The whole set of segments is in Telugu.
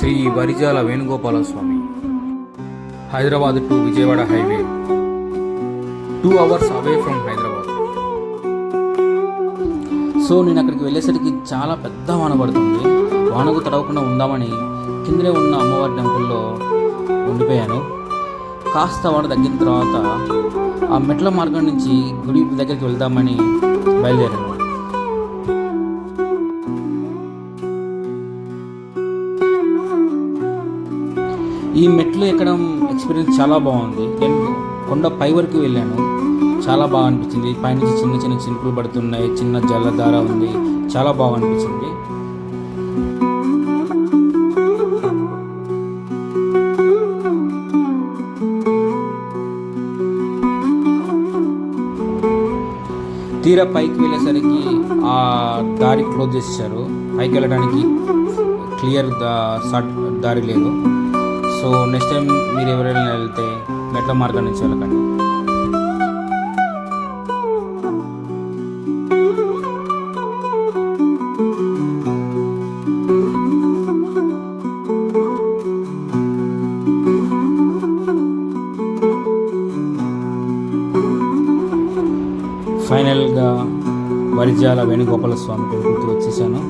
Sri Varijala Venugopala Swamy Hyderabad to Vijayawada highway. Two hours away from Hyderabad. So నేను అక్కడికి వెళ్ళేసరికి చాలా పెద్ద వాన పడుతుంది. వానకు తడవకుండా ఉందామని కిందనే ఉన్న అమ్మవారి టెంపుల్లో ఉండిపోయాను. కాస్త వాన తగ్గిన తర్వాత ఆ మెట్ల మార్గం నుంచి గుడి దగ్గరికి వెళ్దామని బయలుదేరాను. ఈ మెట్లు ఎక్కడం ఎక్స్పీరియన్స్ చాలా బాగుంది. నేను కొండ పై వరకు వెళ్ళాను. చాలా బాగా అనిపించింది. పైనుంచి చిన్న చిన్న చినుకులు పడుతున్నాయి. చిన్న జలధార ఉంది. చాలా బాగా అనిపించింది. తీరా పైకి వెళ్ళేసరికి ఆ దారి క్లోజ్ చేసేసారు పైకి వెళ్ళడానికి క్లియర్ షార్ట్ దారి లేదు. సో నెక్స్ట్ టైం మీరు ఎవరైనా వెళ్తే మెట్ల మార్గం నుంచి వెళ్ళకండి. ఫైనల్గా వరిజాల వేణుగోపాల స్వామి టెంపుల్కి వచ్చేసాను.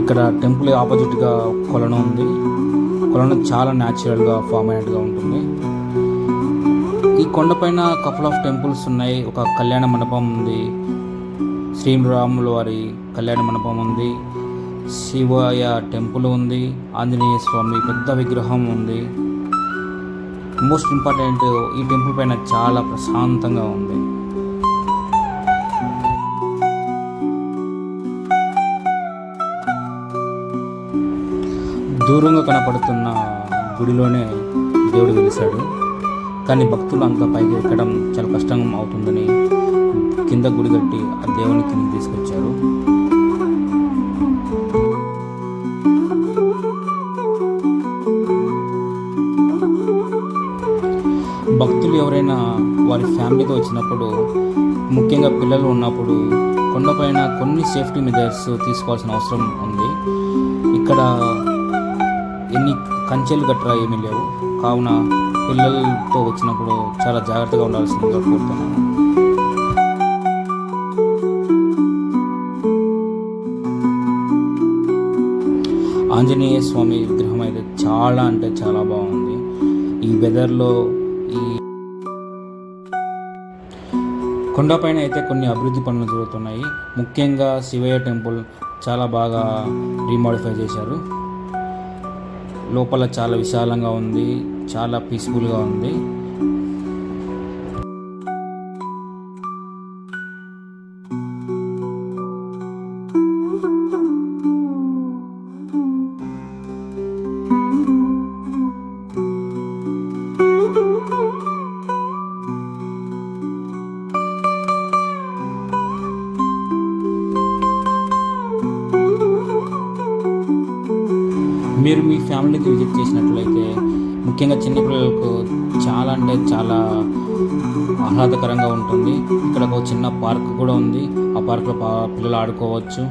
ఇక్కడ టెంపుల్ ఆపోజిట్గా కొలను ఉంది. కొలను చాలా న్యాచురల్గా ఫామ్ అయినట్టుగా ఉంటుంది. ఈ కొండపైన కపుల్ ఆఫ్ టెంపుల్స్ ఉన్నాయి. ఒక కళ్యాణ మండపం ఉంది. శ్రీరాముల వారి కళ్యాణ మండపం ఉంది. శివయ్య టెంపుల్ ఉంది. ఆంజనేయ స్వామి పెద్ద విగ్రహం ఉంది. మోస్ట్ ఇంపార్టెంట్ ఈ టెంపుల్ పైన చాలా ప్రశాంతంగా ఉంది. దూరంగా కనపడుతున్న గుడిలోనే దేవుడు వెలిశాడు. కానీ భక్తులు అంత పైకి ఎక్కడం చాలా కష్టం అవుతుందని కింద గుడి కట్టి ఆ దేవుని కింద తీసుకొచ్చారు. భక్తులు ఎవరైనా వారి ఫ్యామిలీతో వచ్చినప్పుడు ముఖ్యంగా పిల్లలు ఉన్నప్పుడు కొండపైన కొన్ని సేఫ్టీ మెజర్స్ తీసుకోవాల్సిన అవసరం ఉంది. ఇక్కడ ఎన్ని కంచెలు గట్రా ఏమీ లేవు. కావున పిల్లలతో వచ్చినప్పుడు చాలా జాగ్రత్తగా ఉండాల్సిందిగా కోరుతున్నాను. ఆంజనేయ స్వామి విగ్రహం అయితే చాలా అంటే చాలా బాగుంది. ఈ వెదర్లో ఈ కొండపైన అయితే కొన్ని అభివృద్ధి పనులు జరుగుతున్నాయి. ముఖ్యంగా శివయ్య టెంపుల్ చాలా బాగా రీమాడిఫై చేశారు. లోపల చాలా విశాలంగా ఉంది చాలా పీస్ఫుల్గా ఉంది. మీరు మీ ఫ్యామిలీకి విజిట్ చేసినట్లయితే ముఖ్యంగా చిన్నపిల్లలకు చాలా అంటే చాలా ఆహ్లాదకరంగా ఉంటుంది. ఇక్కడ ఒక చిన్న పార్క్ కూడా ఉంది. ఆ పార్క్లో పిల్లలు ఆడుకోవచ్చు.